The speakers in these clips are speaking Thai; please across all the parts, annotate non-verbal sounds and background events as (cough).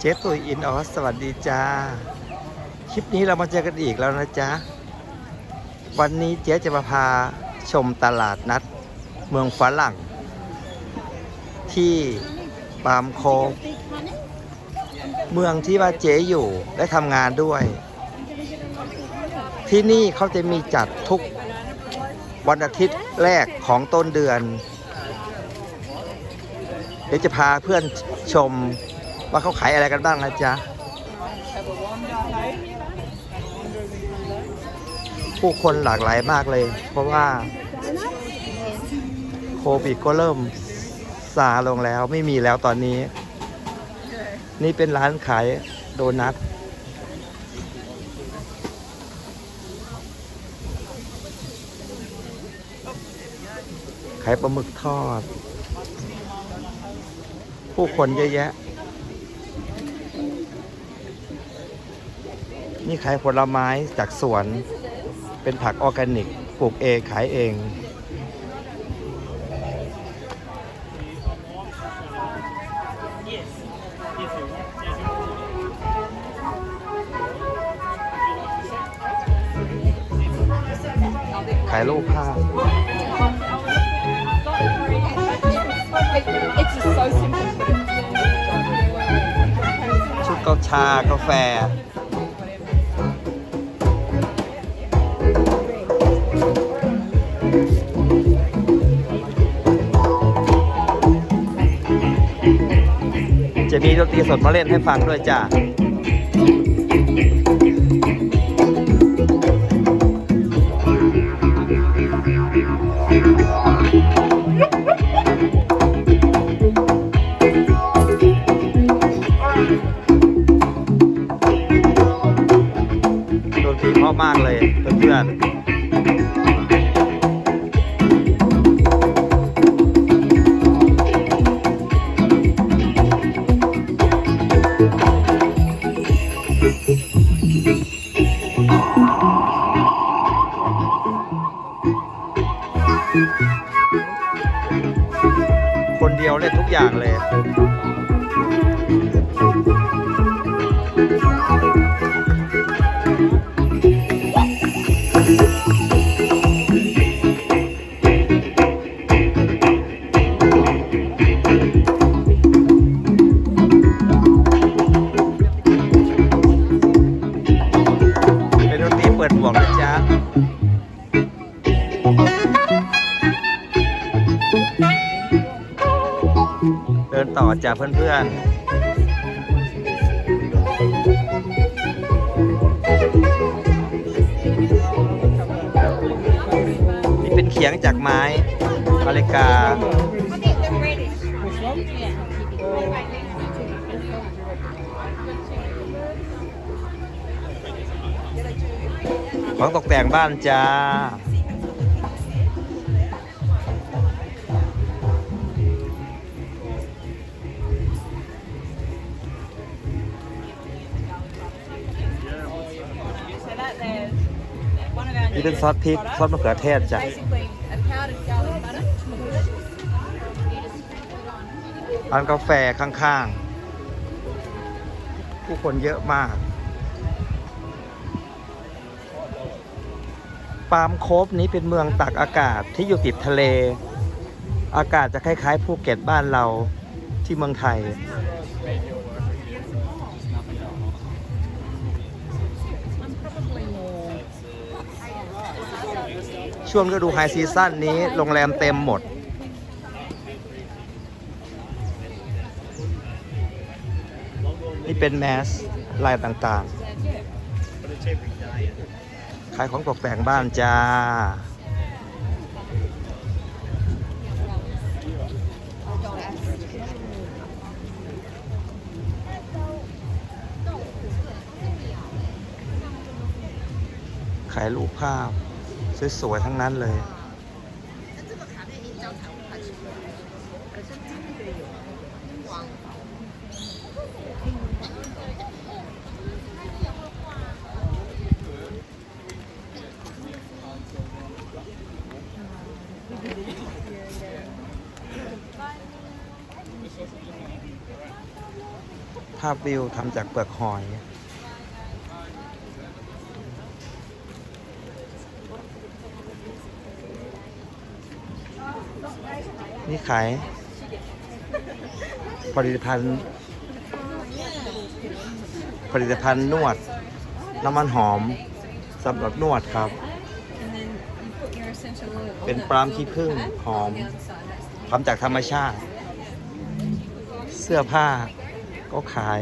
เจ๊ตุยอินออสสวัสดีจ้า คลิปนี้เรามาเจอกันอีกแล้วนะจ๊ะ วันนี้เจ๊จะมาพาชมตลาดนัด เมืองฝรั่ง ที่ปามโคกเมืองที่ว่าเจ๊อยู่และทำงานด้วย ที่นี่เขาจะมีจัดทุกวันอาทิตย์แรกของต้นเดือน เดี๋ยวจะพาเพื่อนชม ว่าเขาขายอะไรกันบ้างนะจ๊ะผู้คนหลากหลายมากเลย เพราะว่าโควิดก็เริ่มซาลงแล้วไม่มีแล้วตอนนี้ นี่เป็นร้านขายโดนัทขายปลาหมึกทอด ผู้คนเยอะแยะ นี่ขายผลไม้จากสวน เป็นผักออร์แกนิก ปลูกเองขายเอง ขายรูปภาพ It's just so simple. ชุดกาชากาแฟ จะมีดนตรีสดมาเล่นให้ฟังด้วยจ้ะด กอ ต่อจ้ะเพื่อนๆ นี่เป็นเขียงจากไม้มาเลกา ของตกแต่งบ้านจ้า นี่เป็นซอสพริกซอสมะเขือเทศจ้ะ ร้านกาแฟข้างๆ ผู้คนเยอะมาก ปาล์มโคบนี้เป็นเมืองตากอากาศที่อยู่ติดทะเล อากาศจะคล้ายๆภูเก็ตบ้านเราที่เมืองไทย ช่วงฤดูไฮซีซั่นนี้โรงแรมเต็มหมด นี่เป็นแมสลายต่างๆ ขายของตกแต่งบ้านจ้า ขายรูปภาพ สวยๆทั้งนั้นเลย ภาพวิวทำจากเปลือกหอย นี่ขายผลิตภัณฑ์ผลิตภัณฑ์นวด น้ำมันหอมสำหรับนวดครับ เป็นปรามขี้ผึ้งหอมทำจากธรรมชาติ เสื้อผ้าก็ขาย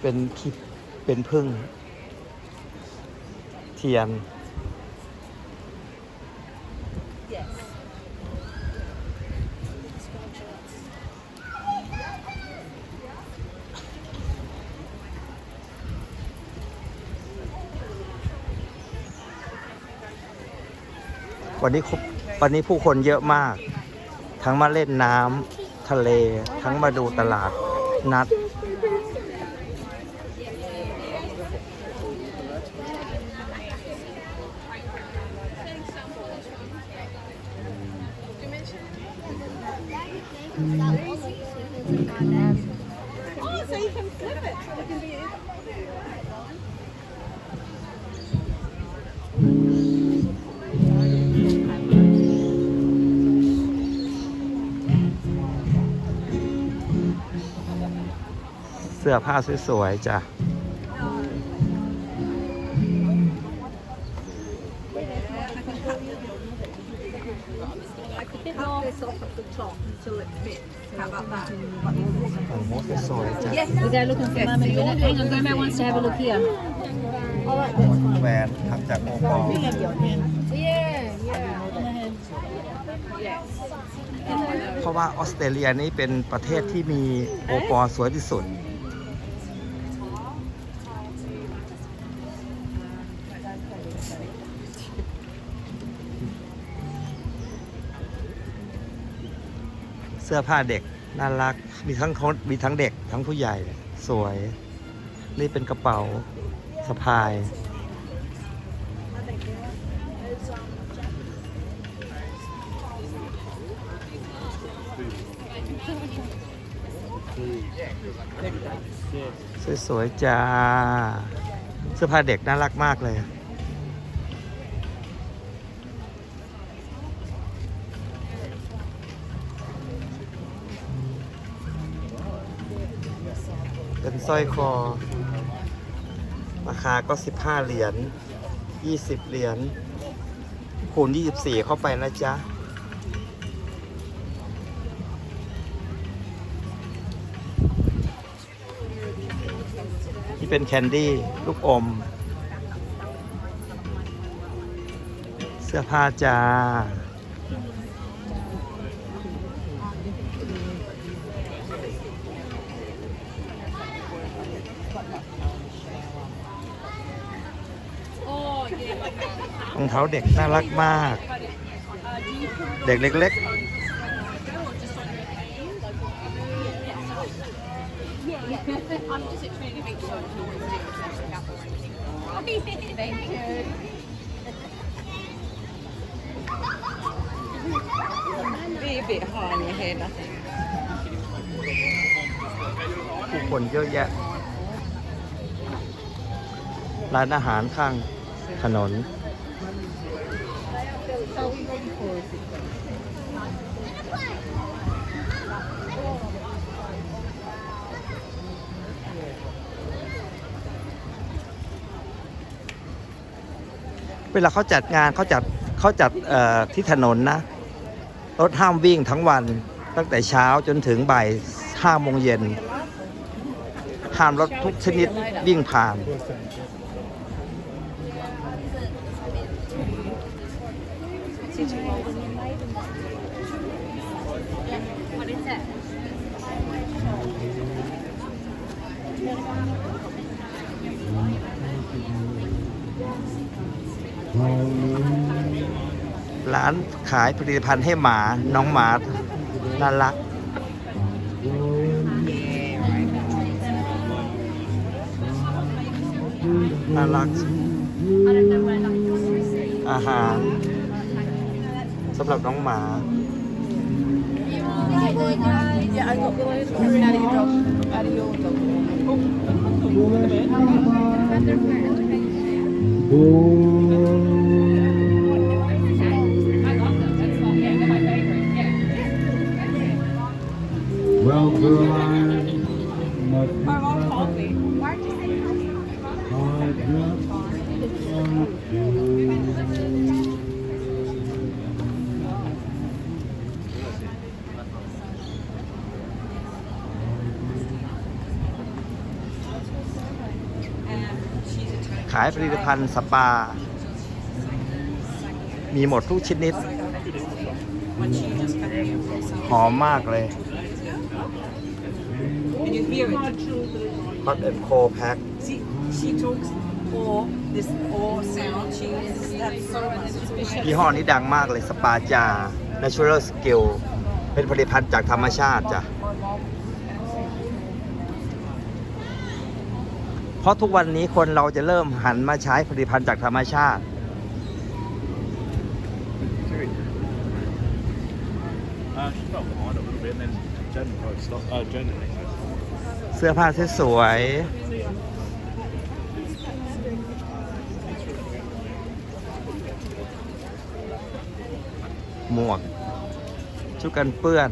เป็นคิดเป็นพึ่ง เทียน วันนี้คุ วันนี้ผู้คนเยอะมาก ทั้งมาเล่นน้ำทะเล ทั้งมาดูตลาดนัด Oh, อผ้าสวยๆจ้ะ cut this off at the top until it fits. How about that? โอ้โหสวยๆจ้ะ Yes. We go looking for mum in a minute. Hang on, Grandma wants to have a look here. แหวนทำจากโอปอล์ Yeah, yeah. เพราะว่าออสเตรเลียนี่เป็นประเทศที่มีโอปอล์สวยที่สุด เสื้อผ้าเด็กน่ารัก มีทั้งคนมีทั้งเด็กทั้งผู้ใหญ่ สวย นี่เป็นกระเป๋าสะพาย สวยๆจ้า เสื้อผ้าเด็กน่ารักมากเลย เป็นสร้อยคอ ราคาก็ 15 เหรียญ 20 เหรียญ คูณ 24 เข้าไปนะจ๊ะที่เป็นแคนดี้ ลูกอม เสื้อผ้าจ้า รองเท้าเด็กน่ารักมาก เด็กเล็กๆผู้คนเยอะแยะ ร้านอาหารข้าง ถนน เวลาเขาจัดงานเขาจัดเขาจัดที่ถนนนะ รถห้ามวิ่งทั้งวัน ตั้งแต่เช้าจนถึงบ่ายห้าโมงเย็นห้ามรถทุกชนิดวิ่งผ่าน ร้านขายผลิตภัณฑ์ให้หมา น้องหมาน่ารักน่ารักอาหาร สำหรับน้องหมา Yeah, I ายผลิตภัณฑ์สปา มีหมดทุกชนิด หอมมากเลย And you hear it. Hot and c o Pack See, she talks all this all sound. She that's so much. ยี่ห้อนี้ดังมากเลย สปาจา Natural Skill เป็นผลิตภัณฑ์จากธรรมชาติจ้ะ เพ ราะทุกวันนี้คนเราจะเริ่มหันมาใช้ผลิตภัณฑ์จากธรรมชาติ เสื้อผ้าสวยหมวกชุดกันเปื้อน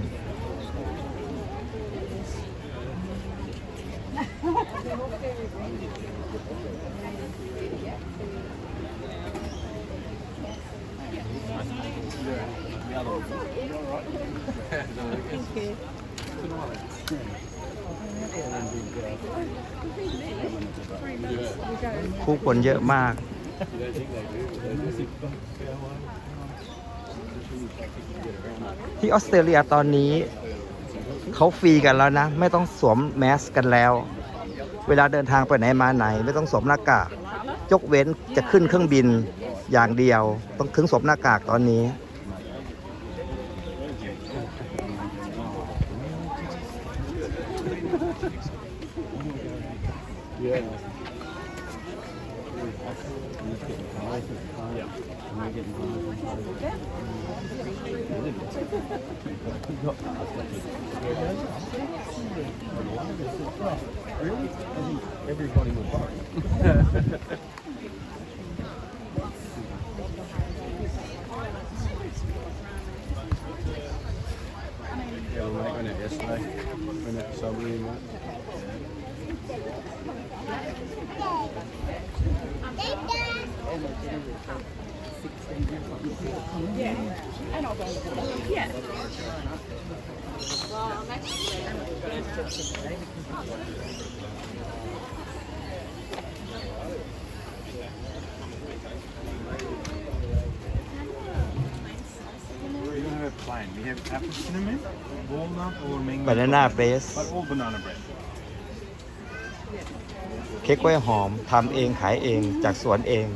ผู้คนเยอะมาก ที่ออสเตรเลียตอนนี้ เขาฟรีกันแล้วนะ ไม่ต้องสวมแมสกันแล้ว เวลาเดินทางไปไหนมาไหน ไม่ต้องสวมหน้ากากยกเว้นจะขึ้นเครื่องบินอย่างเดียว ต้องถึงสวมหน้ากากตอนนี้ Yeah, we went out yesterday. Went out to Sudbury and that. We don't have plain. We have apple cinnamon, walnut, or mango. บานาน่าเบส But all banana bread. เค้กกล้วยหอมทำเองขายเองจากสวนเอง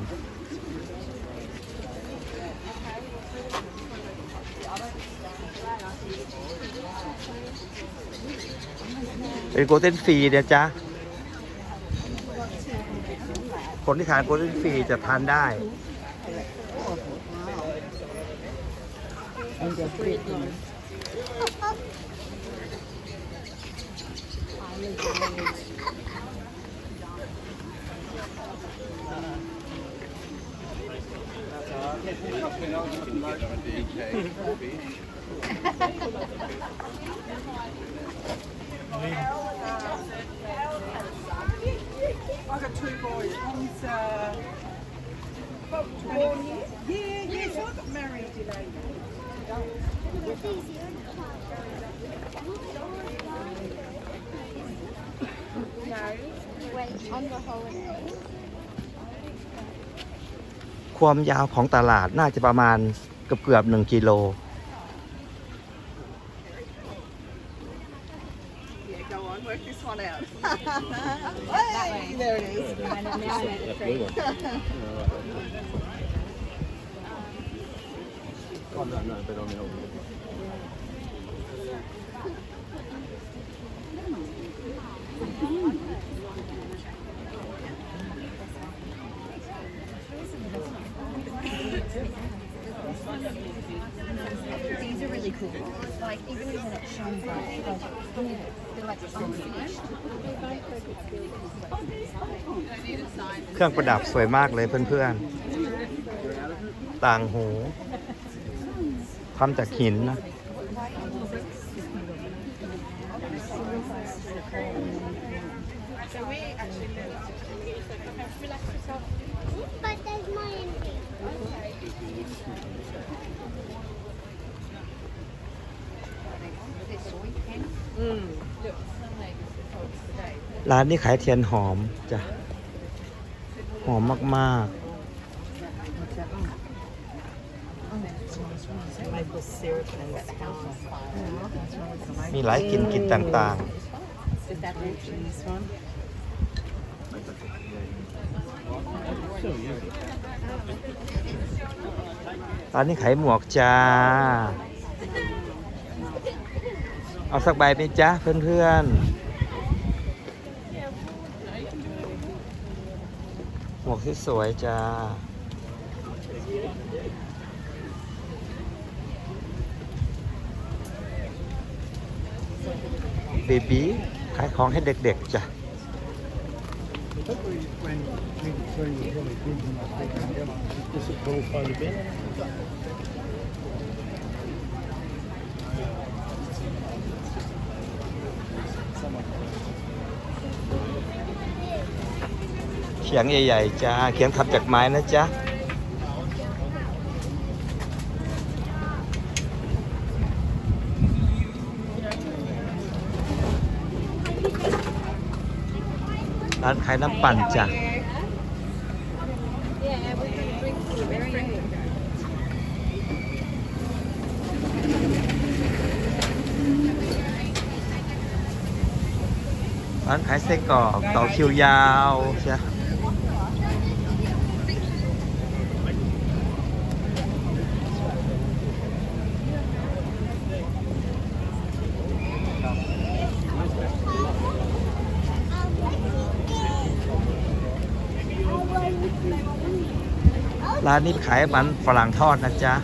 เป็นโกลเด้นฟรีเดี๋ยวจ๊ะคนที่ทานโกลเด้นฟรีจะทานได้ I got two boys. One's uh, born here. Yeah, yeah. So I got married in April. Went on the holiday. ความยาวของตลาดน่าจะประมาณเกือบเกือบๆหนึ่งกิโล there it is. Good. I know, now I know the trick. (laughs) Oh, no, no, but on the old one. These are really cool. Like even when it shines like, like they're like unfinished. เครื่องประดับสวยมากเลยเพื่อนๆ ต่างหูทำจากหินนะ ร้านนี้ขายเทียนหอมจ้ะ อมมากๆ มีหลายกลิ่นกลิ่นต่างๆร้านนี้ขายหมวกจ้า เอาสักใบไหมจ๊ะเพื่อนๆ หม วกที่สวยจ้าเบบีขายของให้เด็กๆจ้ะ เขียงใหญ่ๆจ้าเขียงทำจากไม้นะจ๊ะร้านขายน้ำปั่นจ้ะร้านขายไส้กรอกต่อคิวยาวใช่ ร้านนี้ขายมันฝรั่งทอดนะจ๊ะ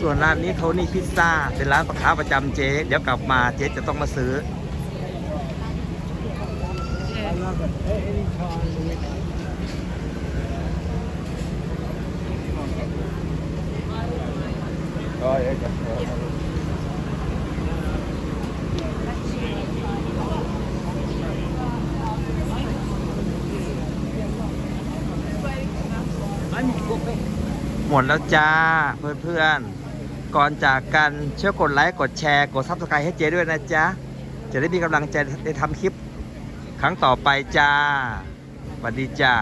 ส่วนร้านนี้โทนี่พิซซ่า เป็นร้านประค้าประจำเจ๊ เดี๋ยวกลับมาเจ๊จะต้องมาซื้อ หมดแล้วจ้าเพื่อนๆ ก่อนจากกันช่วยกดไลค์กดแชร์ กดซับสไครต์ให้เจ๊ด้วยนะจ๊ะ จะได้มีกำลังใจได้ทำคลิปครั้งต่อไปจ้าสวัสดีจ้า